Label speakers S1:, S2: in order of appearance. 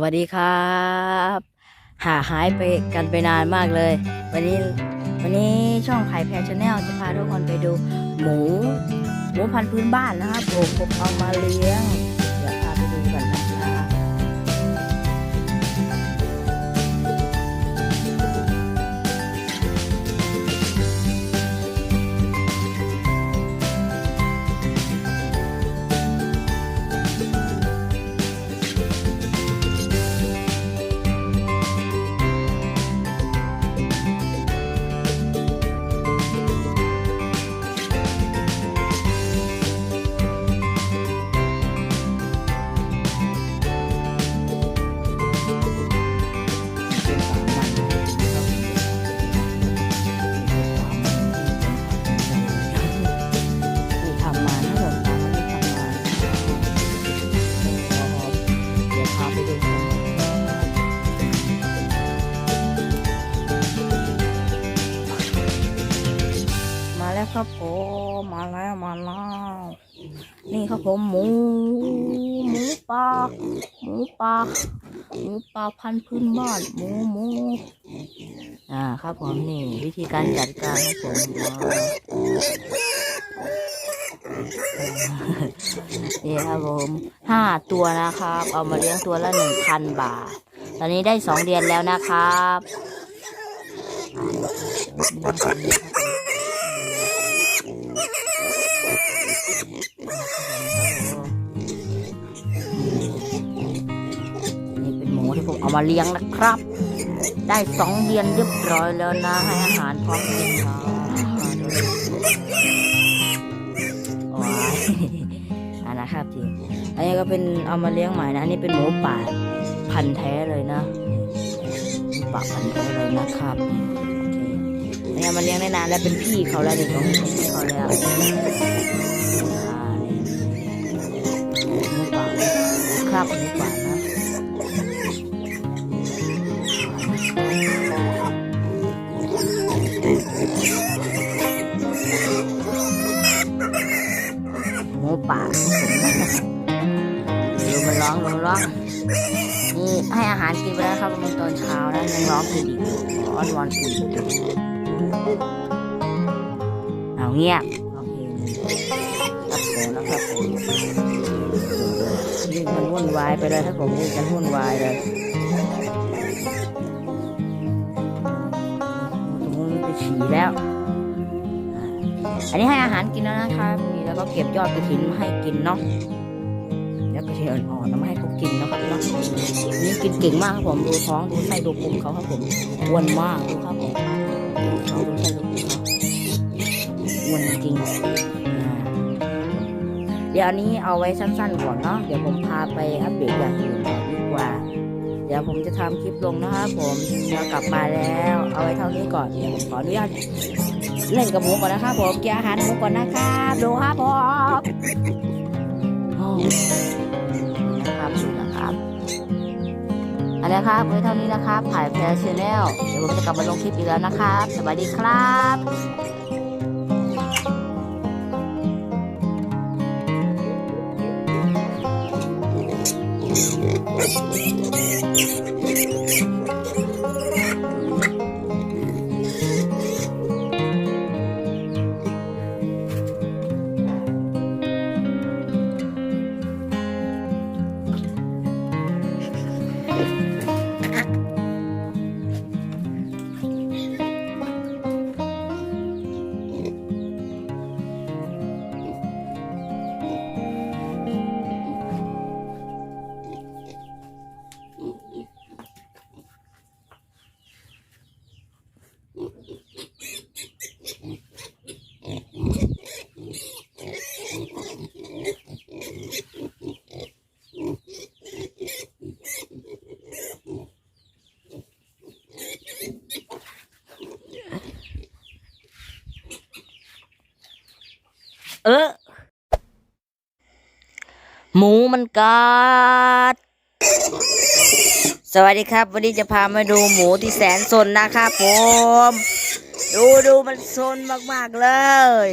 S1: วัสดีครับหาหายไปกันไปนานมากเลย วันนี้วันนี้ช่องไผ่แพชแนลจะพาทุกคนไปดู หมู หมูพันธุ์พื้นบ้านนะครับผมผมเอามาเลี้ยง แล้วครับผมมาแล้วมาแล้วนี่ครับผมหมูหมูป่าหมูป่าหมูป่าพันธุ์พื้นบ้านหมูหมูอ่าครับผมนี่ วิธีการจัดการของผมนี่ครับผมห้าตัวนะครับ เอามาเลี้ยงตัวละหนึ่งพันบาท ตอนนี้ได้สองเดือนแล้วนะครับ ที่ผมเอามาเลี้ยงนะครับ ได้สองเดือนเรียบร้อยแล้วนะ ให้อาหารพร้อมกินนะโอ้ยอันนะครับทีอันนี้ก็เป็นเอามาเลี้ยงใหม่นะ อันนี้เป็นหมูป่าพันธุ์แท้เลยนะหมูป่าพันธุ์แท้เลยนะครับอันนี้เอามาเลี้ยงได้นานแล้วเป็นพี่เขาแล้วเด็กของพี่เขาแล้วอ่านี่า หมูป่าครับหมูป่านะหมูป่าดูมันร้องดูมันร้องนี่ให้อาหารกินไปแล้วครับมันตอนเช้าแล้วยังร้องกินอีกอ้อนวอนกินเอาเงียบโอเคครับผมนะครับผมนี่มันวุ่นวายไปเลยถ้าผมนี่กันวุ่นวายเลยตรงนู้นไปฉี่แล้ว อันนี้ให้อาหารกินแล้วนะครับนี่แล้วก็เก็บยอดกระถินมาให้กินเนาะแล้วกระเทียมอ่อนๆมาให้เขากินนะครับเนาะนี่กินเก่งมากครับผมดูท้องดูไส้ดูพุงเขาครับผมอ้วนมากดูครับผมดูท้องดูไส้ดูพุงเขาอ้วนจริงเดี๋ยวอันนี้เอาไว้สั้นๆก่อนเนาะเดี๋ยวผมพาไปอัปเดตอย่างอื่นก่อนดีกว่า เดี๋ยวผมจะทำคลิปลงนะครับผมเดี๋ยวกลับมาแล้ว เอาไว้เท่านี้ก่อนเดี๋ยวผมขออนุญาต เล่นกับหมูก่อนนะครับผมเกียอาหารหมูก่อนนะครับดูครับผมอ้นะครับดูนะครับเอันนี้ครับไว้เท่านี้นะครับถ่ายแพรชแนลเดี๋ยวผมจะกลับมาลงคลิปอีกแล้วนะครับ สวัสดีครับ เออ หมูมันกัด สวัสดีครับ วันนี้จะพามาดูหมูที่แสนสนนะครับผม ดูดูมันสนมาก ๆ เลย